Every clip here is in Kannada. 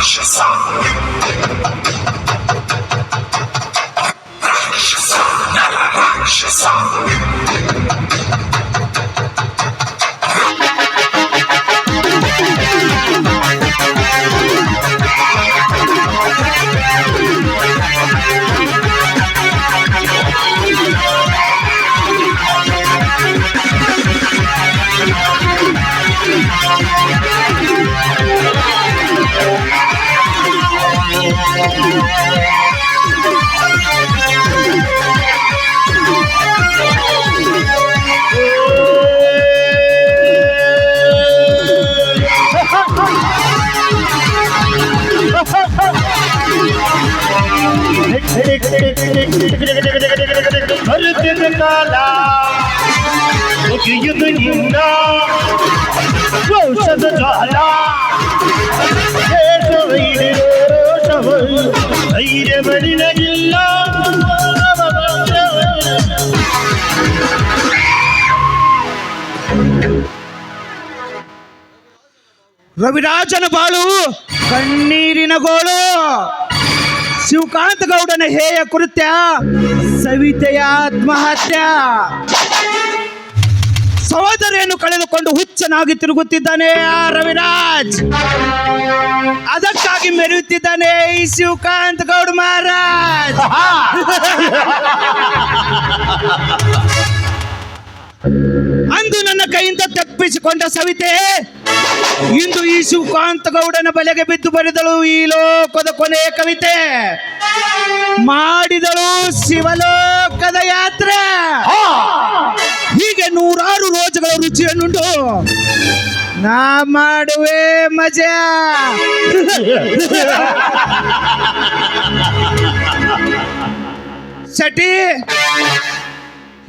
Shark. ರವಿರಾಜನ ಬಾಳು ಕಣ್ಣೀರಿನ ಗೋಳು. ಶಿವಕಾಂತ ಗೌಡನ ಹೇಯ ಕೃತ್ಯ ಸವಿತೆಯ ಆತ್ಮಹತ್ಯ. ಸಹೋದರಿಯನ್ನು ಕಳೆದುಕೊಂಡು ಹುಚ್ಚನಾಗಿ ತಿರುಗುತ್ತಿದ್ದಾನೆ ಆ ರವಿರಾಜ್. ಅದಕ್ಕಾಗಿ ಮೆರೆಯುತ್ತಿದ್ದಾನೆ ಈ ಶಿವಕಾಂತ್ ಗೌಡ ಮಹಾರಾಜ್. ಅಂದು ಕೈಯಿಂದ ತಪ್ಪಿಸಿಕೊಂಡ ಸವಿತೆ ಇಂದು ಈ ಶಿವಕಾಂತ ಗೌಡನ ಬಲೆಗೆ ಬಿದ್ದು ಬರೆದಳು ಈ ಲೋಕದ ಕೊನೆಯ ಕವಿತೆ. ಮಾಡಿದಳು ಶಿವಲೋಕದ ಯಾತ್ರೆ. ಹೀಗೆ ನೂರಾರು ರೋಜುಗಳ ರುಚಿಯನ್ನುಂಟು ನಾ ಮಾಡುವೆ ಮಜಾ. ಶಟಿ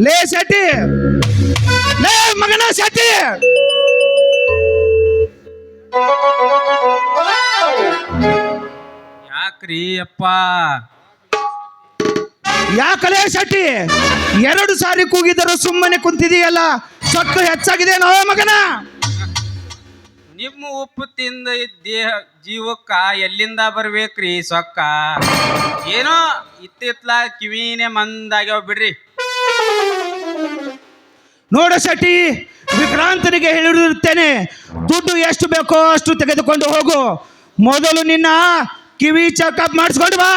ಲೇ ಶಟಿ. ಲೇ ಮಗನ ಸತಿ ಯಾಕ್ರಿ ಅಪ್ಪ? ಯಾಕಲೇ ಶೆಟ್ಟಿ ಎರಡು ಸಾರಿ ಕೂಗಿದರು ಸುಮ್ಮನೆ ಕುಂತಿದೆಯಲ್ಲ ಸೊಕ್ಕು ಹೆಚ್ಚಾಗಿದೆನೋ ಮಗನ? ನಿಮ್ಮ ಉಪ್ಪು ತಿಂದ ದೇಹ ಜೀವಕ್ಕ ಎಲ್ಲಿಂದ ಬರ್ಬೇಕ್ರಿ ಸೊಕ್ಕ? ಏನೋ ಇತ್ತಿತ್ಲ ಕಿವಿನೇ ಮಂದಾಗ್ಯಾವ ಬಿಡ್ರಿ. ನೋಡು ಶೆಟ್ಟಿ ವಿಕ್ರಾಂತನಿಗೆ ಹೇಳಿರುತ್ತೇನೆ ದುಡ್ಡು ಎಷ್ಟು ಬೇಕೋ ಅಷ್ಟು ತೆಗೆದುಕೊಂಡು ಹೋಗು. ಮೊದಲು ನಿನ್ನ ಕಿವಿ ಚೆಕಪ್ ಮಾಡಿಸ್ಕೊಂಡು ಬಾ.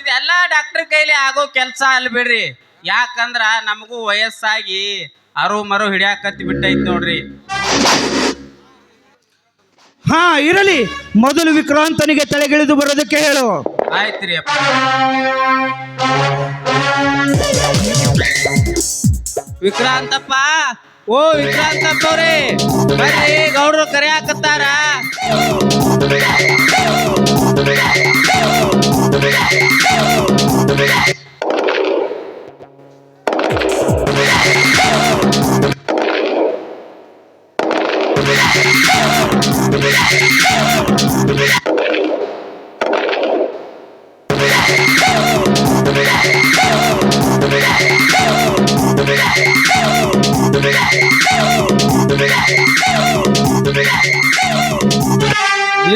ಇದೆಲ್ಲ ಡಾಕ್ಟರ್ ಕೈಲಿ ಆಗೋ ಕೆಲಸ ಅಲ್ಲ ಬಿಡ್ರಿ. ಯಾಕಂದ್ರ ನಮಗೂ ವಯಸ್ಸಾಗಿ ಅರು ಮರು ಹಿಡಿಯಾಕತ್ತಿ ಬಿಟ್ಟೈತ್ ನೋಡ್ರಿ. ಹಾ ಇರಲಿ. ಮೊದಲು ವಿಕ್ರಾಂತನಿಗೆ ತಲೆಗಿಳಿದು ಬರೋದಕ್ಕೆ ಹೇಳು. ಆಯ್ತ್ರಿ ಅಪ್ಪ. ವಿಕ್ರಾಂತಪ್ಪ ಓ ವಿಕ್ರಾಂತಪ್ಪ ಅವ್ರಿ ಬರ್ರಿ ಗೌಡ್ರು ಕರೆಯಾಕತ್ತಾರ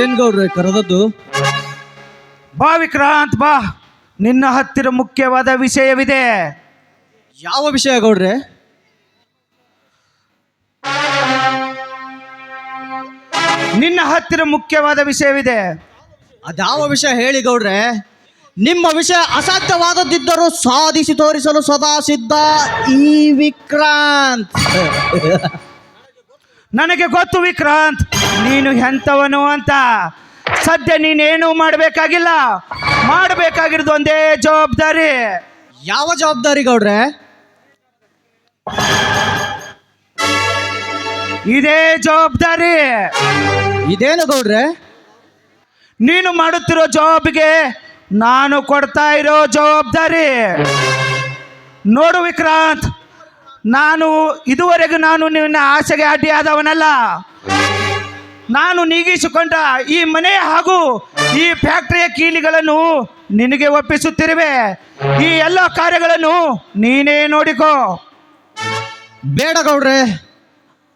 ಏನ್ ಗೌಡ್ರೆ ಕರೆದದ್ದು? ಬಾ ವಿಕ್ರಾಂತ್ ಬಾ. ನಿನ್ನ ಹತ್ತಿರ ಮುಖ್ಯವಾದ ವಿಷಯವಿದೆ. ಯಾವ ವಿಷಯ ಗೌಡ್ರೆ? ನಿನ್ನ ಹತ್ತಿರ ಮುಖ್ಯವಾದ ವಿಷಯವಿದೆ. ಅದ್ಯಾವ ವಿಷಯ ಹೇಳಿ ಗೌಡ್ರೆ. ನಿಮ್ಮ ವಿಷಯ ಅಸಾಧ್ಯವಾದದ್ದಿದ್ದರೂ ಸಾಧಿಸಿ ತೋರಿಸಲು ಸದಾ ಸಿದ್ಧ ಈ ವಿಕ್ರಾಂತ್. ನನಗೆ ಗೊತ್ತು ವಿಕ್ರಾಂತ್ ನೀನು ಎಂಥವನು ಅಂತ. ಸದ್ಯ ನೀನೇನು ಮಾಡಬೇಕಾಗಿಲ್ಲ. ಮಾಡಬೇಕಾಗಿರೋದು ಒಂದೇ ಜವಾಬ್ದಾರಿ. ಯಾವ ಜವಾಬ್ದಾರಿ ಗೌಡ್ರೆ? ಇದೇ ಜವಾಬ್ದಾರಿ. ಇದೇನು ಗೌಡ್ರೆ? ನೀನು ಮಾಡುತ್ತಿರೋ ಜವಾಬ್ಗೆ ನಾನು ಕೊಡ್ತಾ ಇರೋ ಜವಾಬ್ದಾರಿ. ನೋಡು ವಿಕ್ರಾಂತ್ ನಾನು ಇದುವರೆಗೂ ನಾನು ನಿನ್ನ ಆಸೆಗೆ ಅಡ್ಡಿಯಾದವನಲ್ಲ. ನಾನು ನೀಗಿಸಿಕೊಂಡ ಈ ಮನೆ ಹಾಗೂ ಈ ಫ್ಯಾಕ್ಟರಿಯ ಕೀಲಿಗಳನ್ನು ನಿನಗೆ ಒಪ್ಪಿಸುತ್ತಿರುವೆ. ಈ ಎಲ್ಲ ಕಾರ್ಯಗಳನ್ನು ನೀನೇ ನೋಡಿಕೋ. ಬೇಡ ಗೌಡ್ರೆ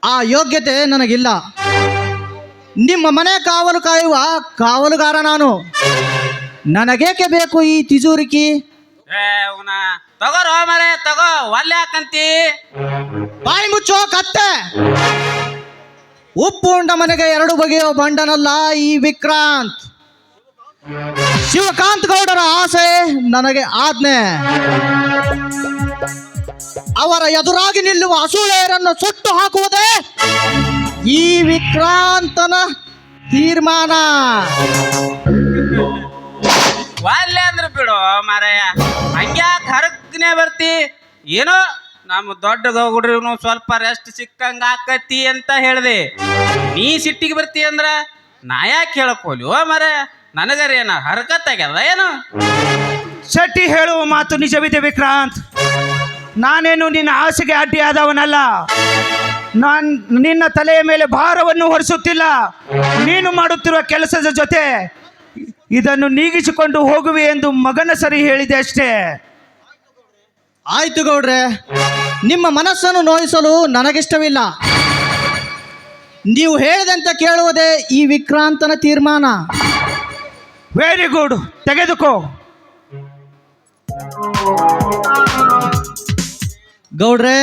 ಆ ಯೋಗ್ಯತೆ ನನಗಿಲ್ಲ. ನಿಮ್ಮ ಮನೆ ಕಾವಲು ಕಾಯುವ ಕಾವಲುಗಾರ ನಾನು. ನನಗೇಕೆ ಬೇಕು ಈ ತಿಜೂರಿಕಿ? ತಗೋರೋ ಮರೆ ತಗೋ ಒಲ್ಲೆ ಹಾಕಂತಿ. ಬಾಯಿ ಮುಚ್ಚೋ ಕತ್ತೆ. ಉಪ್ಪು ಉಂಡ ಮನೆಗೆ ಎರಡು ಬಗೆಯ ಬಂಡನಲ್ಲ ಈ ವಿಕ್ರಾಂತ್. ಶಿವಕಾಂತ್ ಗೌಡರ ಆಸೆ ನನಗೆ ಆಜ್ಞೆ. ಅವರ ಎದುರಾಗಿ ನಿಲ್ಲುವ ಅಸೂಳೆಯರನ್ನು ಸುಟ್ಟು ಹಾಕುವುದೇ ಈ ವಿಕ್ರಾಂತನ ತೀರ್ಮಾನ. ಅಂದ್ರೆ ಬಿಡು ಮಾರಾಯ. ಹಂಗ್ಯಾಕ್ ಹರಗ್ನೆ ಬರ್ತಿ? ಏನೋ? ನಮ್ಮ ದೊಡ್ಡ ಗೌಡ್ರಿಗೂ ಸ್ವಲ್ಪ ರೆಸ್ಟ್ ಸಿಕ್ಕಂಗ ಆಕತಿ ಅಂತ ಹೇಳಿದೆ. ನೀ ಸಿಟ್ಟಿಗೆ ಬರ್ತಿ ಅಂದ್ರ? ನಾ ಯಾಕೆ ಹೇಳಕ್ ಓ ಮರ ನನಗರೇನ ಹರಕತ್ ಆಗ್ಯದ ಏನು? ಶೆಟ್ಟಿ ಹೇಳುವ ಮಾತು ನಿಜವಿದೆ ವಿಕ್ರಾಂತ್. ನಾನೇನು ನಿನ್ನ ಆಸೆಗೆ ಅಡ್ಡಿ ಆದವನಲ್ಲ. ನಾನು ನಿನ್ನ ತಲೆಯ ಮೇಲೆ ಭಾರವನ್ನು ಹೊರಿಸುತ್ತಿಲ್ಲ. ನೀನು ಮಾಡುತ್ತಿರುವ ಕೆಲಸದ ಜೊತೆ ಇದನ್ನು ನೀಗಿಸಿಕೊಂಡು ಹೋಗುವೆ ಎಂದು ಮಗನ ಸರಿ ಹೇಳಿದೆ ಅಷ್ಟೇ. ಆಯ್ತು ಗೌಡ್ರೆ ನಿಮ್ಮ ಮನಸ್ಸನ್ನು ನೋಯಿಸಲು ನನಗಿಷ್ಟವಿಲ್ಲ. ನೀವು ಹೇಳಿದಂತೆ ಕೇಳುವುದೇ ಈ ವಿಕ್ರಾಂತನ ತೀರ್ಮಾನ. ವೆರಿ ಗುಡ್ ತೆಗೆದುಕೋ. ಗೌಡ್ರೆ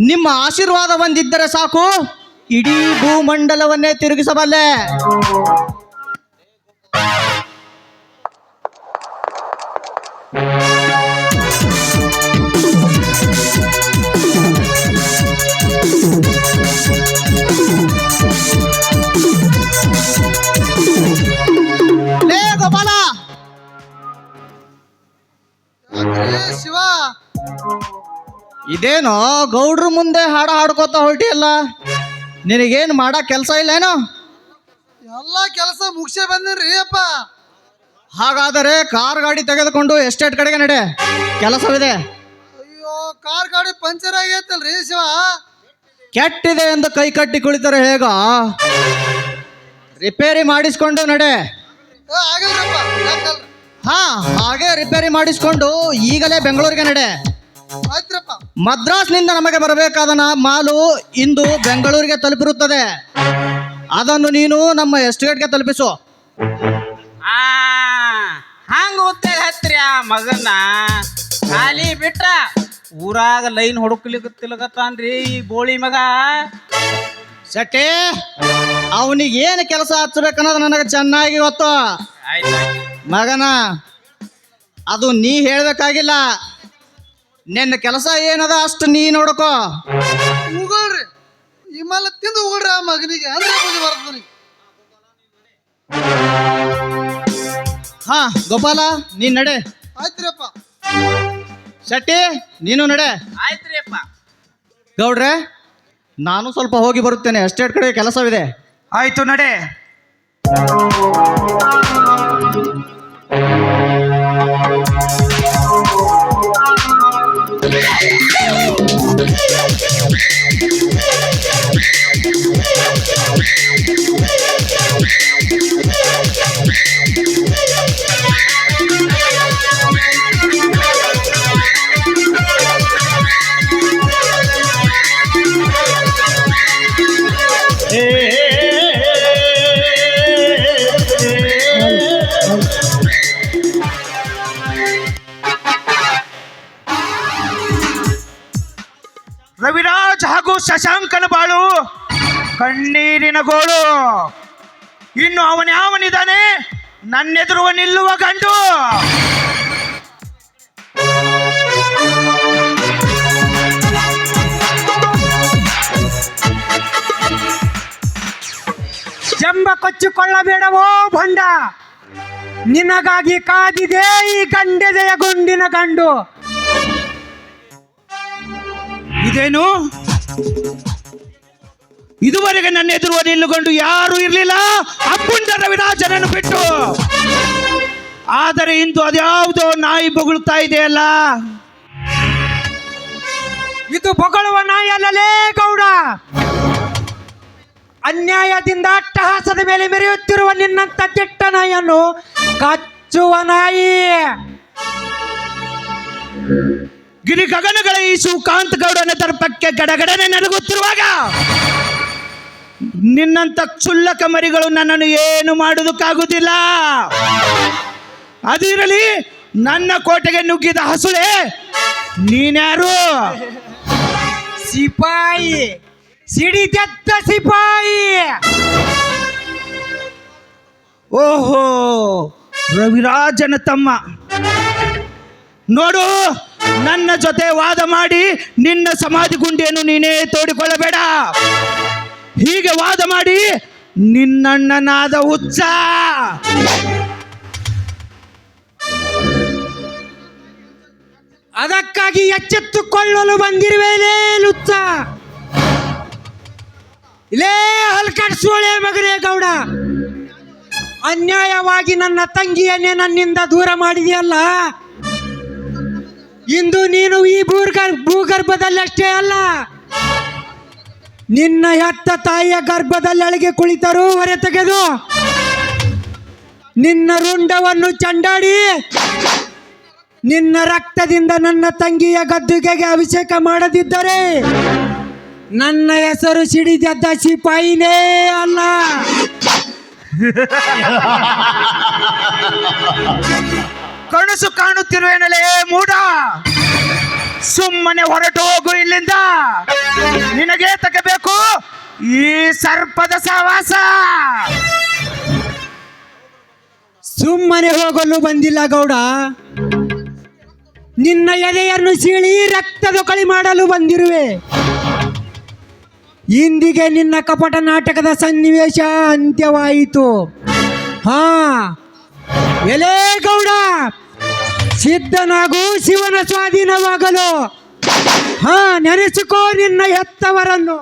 ನಿಮ್ಮ ಆಶೀರ್ವಾದ ಒಂದಿದ್ದರೆ ಸಾಕು. ಇಡೀ ಭೂಮಂಡಲವನ್ನೇ ತಿರುಗಿಸಬಲ್ಲೆ. ಇದೇನೋ ಗೌಡ್ರ ಮುಂದೆ ಹಾಡ ಹಾಡ್ಕೋತ ಹೊರಟಿಯಲ್ಲ? ನಿನಗೇನು ಮಾಡೋ ಕೆಲಸ ಇಲ್ಲೇನೋ? ಎಲ್ಲ ಕೆಲಸ ಮುಗಿಸೇ ಬಂದಿನ್ರಿ ಅಪ್ಪ. ಹಾಗಾದರೆ ಕಾರ್ ಗಾಡಿ ತೆಗೆದುಕೊಂಡು ಎಸ್ಟೇಟ್ ಕಡೆಗೆ ನಡೆ. ಕೆಲಸವಿದೆ. ಅಯ್ಯೋ ಕಾರ್ ಗಾಡಿ ಪಂಚರ್ ಆಗೈತಲ್ರಿ ಶಿವ. ಕೆಟ್ಟಿದೆ ಎಂದು ಕೈ ಕಟ್ಟಿ ಕುಳಿತರೆ ಹೇಗ? ರಿಪೇರಿ ಮಾಡಿಸ್ಕೊಂಡು ನಡೆ. ಹಾ ಹಾಗೆ ರಿಪೇರಿ ಮಾಡಿಸ್ಕೊಂಡು ಈಗಲೇ ಬೆಂಗಳೂರಿಗೆ ನಡೆ. ಮದ್ರಾಸ್ನಿಂದ ನಮಗೆ ಬರಬೇಕಾದ ಮಾಲು ಇಂದು ಬೆಂಗಳೂರಿಗೆ ತಲುಪಿರುತ್ತದೆ. ಅದನ್ನು ನೀನು ನಮ್ಮ ಎಸ್ಟೇಟ್ಗೆ ತಲುಪಿಸು. ಆ ಹಂಗ ಹತ್ರಿ ಆ ಮಗನ ಖಾಲಿ ಬಿಟ್ಟ ಊರಾಗ ಲೈನ್ ಹೊಡ್ಕಲಿಕ್ಕೆ ತಿಲಗತ್ತಾನ್ರಿ ಈ ಬೋಳಿ ಮಗ. ಶೆಟ್ಟಿ ಅವನಿಗೆ ಏನು ಕೆಲಸ ಹಚ್ಚಬೇಕನ್ನೋದು ನನಗೆ ಚೆನ್ನಾಗಿ ಗೊತ್ತು. ಆಯ್ತು ಮಗನ ಅದು ನೀ ಹೇಳಬೇಕಾಗಿಲ್ಲ. ನಿನ್ನ ಕೆಲಸ ಏನದ ಅಷ್ಟು ನೀ ನೋಡ್ಕೋ. ಈ ಹಿಮಾಲ ತಿಂದು ಉಗಳ್ರಿ ಆ ಮಗನಿಗೆ. ಅಂದ್ರೆ ಬುದ್ಧಿ ಬರ್ತದೆ ಹಾ ಗೋಪಾಲ ನೀನ್ ನಡೆ. ಆಯ್ತ್ರಪ್ಪ ಶೆಟ್ಟಿ ನೀನು ನಡೆ. ಆಯ್ತ್ರಿಯಪ್ಪ. ಗೌಡ್ರೆ ನಾನು ಸ್ವಲ್ಪ ಹೋಗಿ ಬರುತ್ತೇನೆ. ಎಸ್ಟೇಟ್ ಕಡೆ ಕೆಲಸವಿದೆ. ಆಯ್ತು ನಡೆ. Thank you. ಕಣ್ಣೀರಿನ ಗೋಳು ಇನ್ನು ಅವನ್ಯಾವನಿದ್ದಾನೆ ನನ್ನೆದುರುವ ನಿಲ್ಲುವ ಗಂಡು. ಜಂಬ ಕೊಚ್ಚಿಕೊಳ್ಳಬೇಡವೋ ಬಂಡ ನಿನಗಾಗಿ ಕಾದಿದೆ ಈ ಗಂಡೆದೆಯ ಗುಂಡಿನ ಗಂಡು. ಇದೇನು? ಇದುವರೆಗೆ ನನ್ನ ಎದುರುವ ನಿಲ್ಲುಕೊಂಡು ಯಾರು ಇರಲಿಲ್ಲ. ಅಪ್ಪುಂಡರ ವಿರಾಜನನ್ನು ಬಿಟ್ಟು. ಆದರೆ ಇಂದು ಅದ್ಯಾವುದೋ ನಾಯಿ ಬೊಗಳುತ್ತಾ ಇದೆಯಲ್ಲ ಇದು ಬೊಗಳುವ ನಾಯಿ ಅಲ್ಲಲೇ ಗೌಡ. ಅನ್ಯಾಯದಿಂದ ಅಟ್ಟಹಾಸದ ಮೇಲೆ ಮೆರೆಯುತ್ತಿರುವ ನಿನ್ನಂತ ಕೆಟ್ಟ ನಾಯಿಯನ್ನು ಕಚ್ಚುವ ನಾಯಿ. ಗಿರಿ ಗಗನಗಳ ಈ ಸುಕಾಂತ್ ಗೌಡನ ತರ್ಪಕ್ಕೆ ಗಡಗಡನೆ ನಡುಗುತ್ತಿರುವಾಗ ನಿನ್ನಂತ ಕ್ಷುಲ್ಲಕ ಮರಿಗಳು ನನ್ನನ್ನು ಏನು ಮಾಡುವುದಕ್ಕಾಗುವುದಿಲ್ಲ ಅದಿರಲಿ ನನ್ನ ಕೋಟೆಗೆ ನುಗ್ಗಿದ ಹಸುಳೆ ನೀನ್ಯಾರು? ಸಿಪಾಯಿ. ಸಿಡಿದೆತ್ತ ಸಿಪಾಯಿ. ಓಹೋ ರವಿರಾಜನ ತಮ್ಮ. ನೋಡು ನನ್ನ ಜೊತೆ ವಾದ ಮಾಡಿ ನಿನ್ನ ಸಮಾಧಿ ಗುಂಡಿಯನ್ನು ನೀನೇ ತೋಡಿಕೊಳ್ಳಬೇಡ. ಹೀಗೆ ವಾದ ಮಾಡಿ ನಿನ್ನಣ್ಣನಾದ ಹುಚ್ಚ. ಅದಕ್ಕಾಗಿ ಎಚ್ಚೆತ್ತುಕೊಳ್ಳಲು ಬಂದಿರುವೇನೇ ಲುಚ್ಚ. ಇಲ್ಲೇ ಹಲ್ಕಡ್ಸೋಳೆ ಮಗನೇ ಗೌಡ. ಅನ್ಯಾಯವಾಗಿ ನನ್ನ ತಂಗಿಯನ್ನೇ ನನ್ನಿಂದ ದೂರ ಮಾಡಿದೆಯಲ್ಲ? ಇಂದು ನೀನು ಈ ಭೂರ್ಗರ್ ಭೂಗರ್ಭದಲ್ಲಿ ಅಷ್ಟೇ ಅಲ್ಲ? ನಿನ್ನ ಹೆತ್ತ ತಾಯಿಯ ಗರ್ಭದಲ್ಲಿ ಅಳಿಗೆ ಕುಳಿತರೂ ಹೊರೆ ತೆಗೆದು ನಿನ್ನ ರುಂಡವನ್ನು ಚಂಡಾಡಿ. ನಿನ್ನ ರಕ್ತದಿಂದ ನನ್ನ ತಂಗಿಯ ಗದ್ದುಗೆಗೆ ಅಭಿಷೇಕ ಮಾಡದಿದ್ದರೆ ನನ್ನ ಹೆಸರು ಸಿಡಿದದ್ದ ಸಿಪಾಯಿನೇ ಅಲ್ಲ. ಕನಸು ಕಾಣುತ್ತಿರುವೆನಲೇ ಮೂಡ. ಸುಮ್ಮನೆ ಹೊರಟು ಹೋಗು ಇಲ್ಲಿಂದ. ನಿನಗೆ ತಗಬೇಕು ಈ ಸರ್ಪದ ಸಹವಾಸ. ಸುಮ್ಮನೆ ಹೋಗಲು ಬಂದಿಲ್ಲ ಗೌಡ. ನಿನ್ನ ಎದೆಯನ್ನು ಸೀಳಿ ರಕ್ತದ ಕಳಿ ಮಾಡಲು ಬಂದಿರುವೆ. ಇಂದಿಗೆ ನಿನ್ನ ಕಪಟ ನಾಟಕದ ಸನ್ನಿವೇಶ ಅಂತ್ಯವಾಯಿತು. ಹಾ. ಎಲೆ ಗೌಡ ಸಿದ್ಧನಾಗು ಶಿವನ ಸ್ವಾಧೀನವಾಗಲು. ಹಾ ನೆನೆಸಿಕೋ ನಿನ್ನ ಹೆತ್ತವರನ್ನು.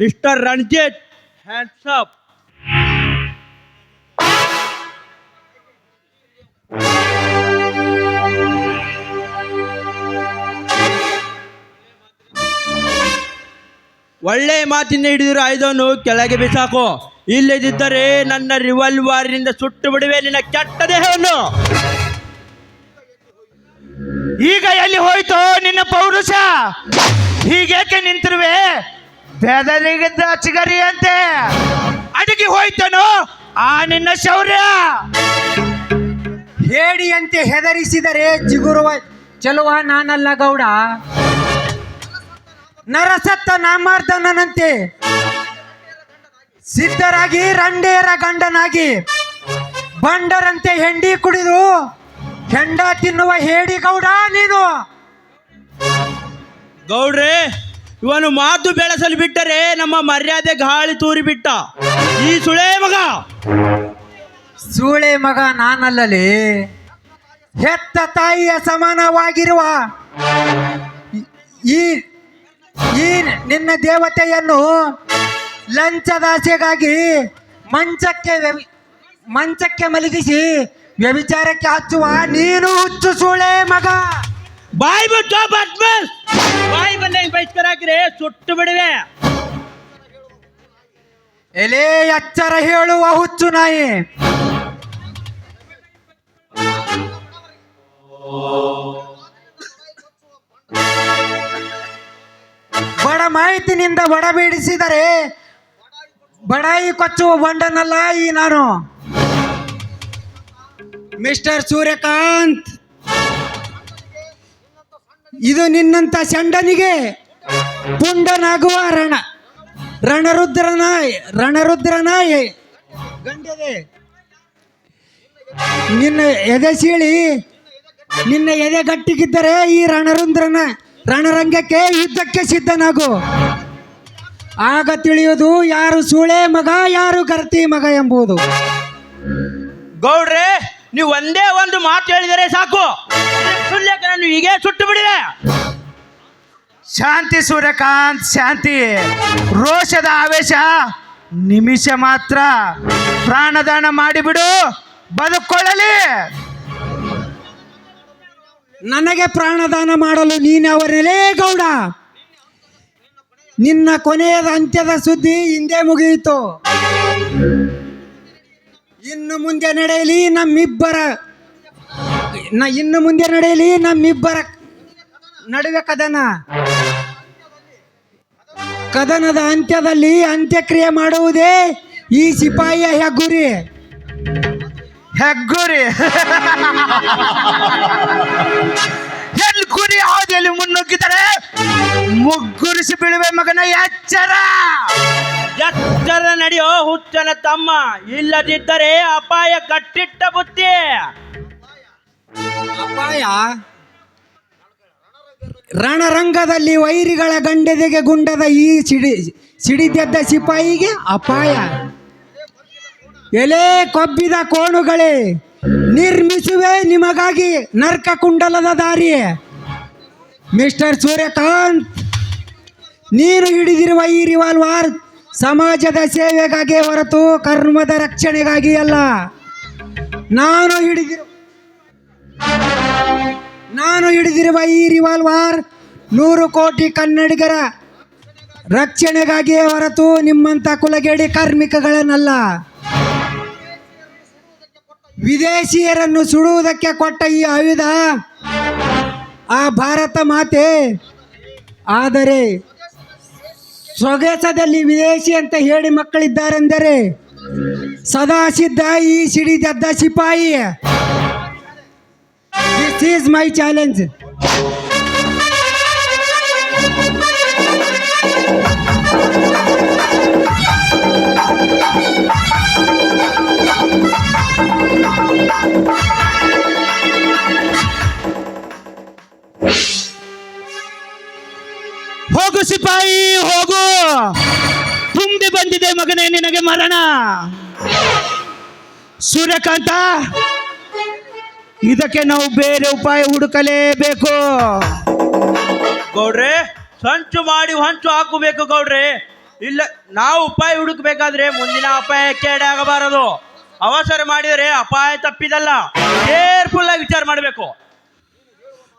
ಮಿಸ್ಟರ್ ರಣಜಿತ್ ಹ್ಯಾಂಡ್ಸ್ ಅಪ್ ಒಳ್ಳೆ ಮಾತಿನ ಹಿಡಿದಿರೋ ಆಯುಧವನ್ನು ಕೆಳಗೆ ಬಿಸಾಕು. ಇಲ್ಲದಿದ್ದರೆ ನನ್ನ ರಿವಾಲ್ವಾರಿನಿಂದ ಸುಟ್ಟು ಬಿಡುವೆ ನಿನ್ನ ಕೆಟ್ಟ ದೇಹವನ್ನು. ಈಗ ಎಲ್ಲಿ ಹೋಯ್ತು ನಿನ್ನ ಪೌರುಷ? ಹೀಗೇಕೆ ನಿಂತಿರುವೆ? ಬೆದರಿಗಿದ್ದ ಚಿಗರಿ ಅಂತೆ ಅಡಗಿ ಹೋಯ್ತನು? ಆ ನಿನ್ನ ಶೌರ್ಯ. ಹೇಡಿಯಂತೆ ಹೆದರಿಸಿದರೆ ಚಿಗುರುವ ಚೆಲುವ ನಾನಲ್ಲ ಗೌಡ. ನರಸತ್ತ ನಾಮಾರ್ಧನಂತೆ ಸಿದ್ಧರಾಗಿ ರಂಡೇರ ಗಂಡನಾಗಿ. ಬಂಡರಂತೆ ಹೆಂಡಿ ಕುಡಿದು ಹೆಂಡ ತಿನ್ನುವ ಹೇಡಿ ಗೌಡ ನೀನು. ಗೌಡ್ರೆ ಇವನು ಮಾತು ಬೆಳೆಸಲು ಬಿಟ್ಟರೆ ನಮ್ಮ ಮರ್ಯಾದೆ ಗಾಳಿ ತೂರಿ ಬಿಟ್ಟ. ಈ ಸುಳೆ ಮಗ. ಸುಳೆ ಮಗ ನಾನಲ್ಲಲಿ. ಹೆತ್ತ ತಾಯಿಯ ಸಮಾನವಾಗಿರುವ ಈ ಈ ನಿನ್ನ ದೇವತೆಯನ್ನು ಲಂಚದಾಸೆಗಾಗಿ ಮಂಚಕ್ಕೆ ಮಂಚಕ್ಕೆ ಮಲಗಿಸಿ ವ್ಯಭಿಚಾರಕ್ಕೆ ಹಚ್ಚುವ ನೀನು ಹುಚ್ಚು ಸೂಳೆ ಮಗ. ಬಾಯಿ ಬಿಟ್ಟು ಬದ್ಮಸ್ ಬಾಯಿ ಬಂದ ಬೈಸ್ಕರ ಹಾಕಿದ್ರೆ ಸುಟ್ಟು ಬಿಡುವೆ. ಎಲೆ ಎಚ್ಚರ ಹೇಳುವ ಹುಚ್ಚು ನಾಯಿ. ಬಡ ಮಾಹಿತಿನಿಂದ ಬಡ ಬೀಡಿಸಿದರೆ ಬಡಾಯಿ ಕೊಚ್ಚುವ ಬಂಡನಲ್ಲ ಈ ನಾನು. ಮಿಸ್ಟರ್ ಸೂರ್ಯಕಾಂತ್, ಇದು ನಿನ್ನಂತ ಚಂಡನಿಗೆ ಪುಂಡನಾಗುವ ರಣ. ರಣರುದ್ರನ ರಣರುದ್ರನ ಗಂಡದೆ ನಿನ್ನ ಎದೆ ಸೀಳಿ, ನಿನ್ನ ಎದೆ ಗಟ್ಟಿಗಿದ್ದರೆ ಈ ರಣರುದ್ರನ ರಣರಂಗಕ್ಕೆ ಯುದ್ಧಕ್ಕೆ ಸಿದ್ಧನಾಗು. ಆಗ ತಿಳಿಯುವುದು ಯಾರು ಸೂಳೆ ಮಗ ಯಾರು ಗರ್ತಿ ಮಗ ಎಂಬುದು. ಗೌಡ್ರೆ ನೀವು ಒಂದೇ ಒಂದು ಮಾತು ಹೇಳಿದರೆ ಸಾಕು. ನಾನು ಹೀಗೆ ಸುಟ್ಟು ಬಿಡಿದೆ. ಶಾಂತಿ ಸೂರ್ಯಕಾಂತ್ ಶಾಂತಿ. ರೋಷದ ಆವೇಶ ನಿಮಿಷ ಮಾತ್ರ. ಪ್ರಾಣದಾನ ಮಾಡಿಬಿಡು ಬದುಕೊಳ್ಳಲಿ. ನನಗೆ ಪ್ರಾಣದಾನ ಮಾಡಲು ನೀನವರಲೇ ಗೌಡ! ನಿನ್ನ ಕೊನೆಯದ ಅಂತ್ಯದ ಸುದ್ದಿ ಹಿಂದೆ ಮುಗಿಯಿತು. ಇನ್ನು ಮುಂದೆ ನಡೆಯಲಿ ನಮ್ಮಿಬ್ಬರ ಇನ್ನು ಮುಂದೆ ನಡೆಯಲಿ ನಮ್ಮಿಬ್ಬರ ನಡುವೆ ಕದನ. ಕದನದ ಅಂತ್ಯದಲ್ಲಿ ಅಂತ್ಯಕ್ರಿಯೆ ಮಾಡುವುದೇ ಈ ಸಿಪಾಯಿಯ ಹೆಗ್ಗುರಿ. ಹೆಗ್ಗುರಿ ಎಲ್ಲಿ ಗುರಿ ಹಾದಿಯಲ್ಲಿ ಮುನ್ನುಗ್ಗಿದ್ದಾರೆ ಮುಗ್ಗುರಿಸಿ ಬೀಳುವೆ ಮಗನ ಎಚ್ಚರ ಎಚ್ಚರ ನಡೆಯೋ ಹುಚ್ಚನ ತಮ್ಮ ಇಲ್ಲದಿದ್ದರೆ ಅಪಾಯ ಕಟ್ಟಿಟ್ಟ ಬುತ್ತಿ ಅಪಾಯ ರಣರಂಗದಲ್ಲಿ ವೈರಿಗಳ ಗಂಡೆದೆಗೆ ಗುಂಡದ ಈ ಸಿಡಿ ಸಿಡಿದೆದ್ದ ಸಿಪಾಯಿಗೆ ಅಪಾಯ ಎಲೆ ಕೊಬ್ಬಿದ ಕೋಣುಗಳೇ, ನಿರ್ಮಿಸುವೆ ನಿಮಗಾಗಿ ನರ್ಕ ಕುಂಡಲದ ದಾರಿ. ಮಿಸ್ಟರ್ ಸೂರ್ಯಕಾಂತ್ ನೀನು ಹಿಡಿದಿರುವ ಈ ರಿವಾಲ್ವಾರ್ ಸಮಾಜದ ಸೇವೆಗಾಗಿ ಹೊರತು ಕರ್ಮದ ರಕ್ಷಣೆಗಾಗಿ ಅಲ್ಲ. ನಾನು ಹಿಡಿದಿರು ನಾನು ಹಿಡಿದಿರುವ ಈ ರಿವಾಲ್ವಾರ್ ನೂರು ಕೋಟಿ ಕನ್ನಡಿಗರ ರಕ್ಷಣೆಗಾಗಿಯೇ ಹೊರತು ನಿಮ್ಮಂಥ ಕುಲಗೇಡಿ ಕಾರ್ಮಿಕಗಳನ್ನಲ್ಲ. ವಿದೇಶಿಯರನ್ನು ಸುಡುವುದಕ್ಕೆ ಕೊಟ್ಟ ಈ ಆಯುಧ ಆ ಭಾರತ ಮಾತೆ. ಆದರೆ ಸ್ವದೇಶದಲ್ಲಿ ವಿದೇಶಿ ಅಂತ ಹೇಳಿ ಮಕ್ಕಳಿದ್ದಾರೆಂದರೆ ಸದಾ ಸಿದ್ಧ ಈ ಸಿಡಿದದ್ದ ಸಿಪಾಯಿ. ದಿಸ್ ಈಸ್ ಮೈ ಚಾಲೆಂಜ್ ಹೋಗು ಸಿಪಾಯಿ, ಹೋಗು. ತುಂಬಿ ಬಂದಿದೆ ಮಗನೇ, ನಿನಗೆ ಮರಣ. ಸೂರ್ಯಕಾಂತ, ಇದಕ್ಕೆ ನಾವು ಬೇರೆ ಉಪಾಯ ಹುಡುಕಲೇಬೇಕು. ಗೌಡ್ರೆ ಸಂಚು ಮಾಡಿ ಹೊಂಚು ಹಾಕಬೇಕು ಗೌಡ್ರೆ. ಇಲ್ಲ ನಾವು ಉಪಾಯ ಹುಡುಕ್ಬೇಕಾದ್ರೆ ಮುಂದಿನ ಅಪಾಯಕ್ಕೆ ಆಗಬಾರದು. ಅವಸರ ಮಾಡಿದರೆ ಅಪಾಯ ತಪ್ಪಿದಲ್ಲ. ಕೇರ್ಫುಲ್ ಆಗಿ ವಿಚಾರ ಮಾಡಬೇಕು.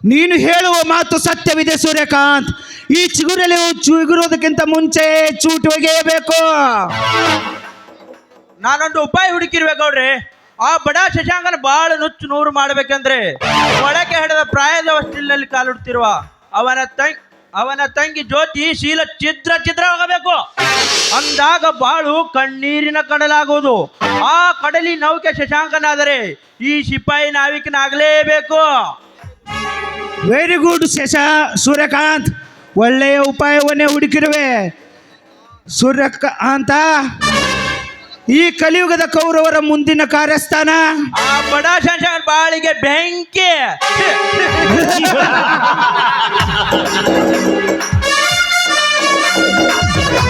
ನೀನು ಹೇಳುವ ಮಾತು ಸತ್ಯವಿದೆ ಸೂರ್ಯಕಾಂತ್. ಈ ಚಿಗುರಲ್ಲಿ ಚಿಗುರೋದಕ್ಕಿಂತ ಮುಂಚೆ ಚೂಟು ಒಗೆಯಬೇಕು. ನಾನೊಂದು ಉಪಾಯ ಹುಡುಕಿರ್ಬೇಕು ಗೌಡ್ರೆ. ಆ ಬಡ ಶಶಾಂಕನ ಬಾಳು ನುಚ್ಚು ನೂರು ಮಾಡಬೇಕಂದ್ರೆ ಒಳಗೆ ಹಿಡಿದ ಪ್ರಾಯದ ಹೊಸ್ತಿಲಿನಲ್ಲಿ ಕಾಲಿಡ್ತಿರುವ ಅವನ ತಂಗಿ ಅವನ ತಂಗಿ ಜ್ಯೋತಿ ಶೀಲ ಚಿದ್ರ ಚಿದ್ರ ಹೋಗಬೇಕು ಅಂದಾಗ ಬಾಳು ಕಣ್ಣೀರಿನ ಕಡಲಾಗುವುದು. ಆ ಕಡಲಿ ನೌಕೆ ಶಶಾಂಕನಾದರೆ ಈ ಸಿಪಾಯಿ ನಾವಿಕನಾಗಲೇಬೇಕು. Very good ಶಶ Suryakant. ಒಳ್ಳೆಯ ಉಪಾಯವನ್ನೇ ಹುಡುಕಿರುವೆ. ಸೂರ್ಯಕಾಂತ ಈ ಕಲಿಯುಗದ ಕೌರವರ ಮುಂದಿನ ಕಾರ್ಯಸ್ಥಾನ? ಆ ಬಡ ಬಾಳಿಗೆ ಬೆಂಕಿ.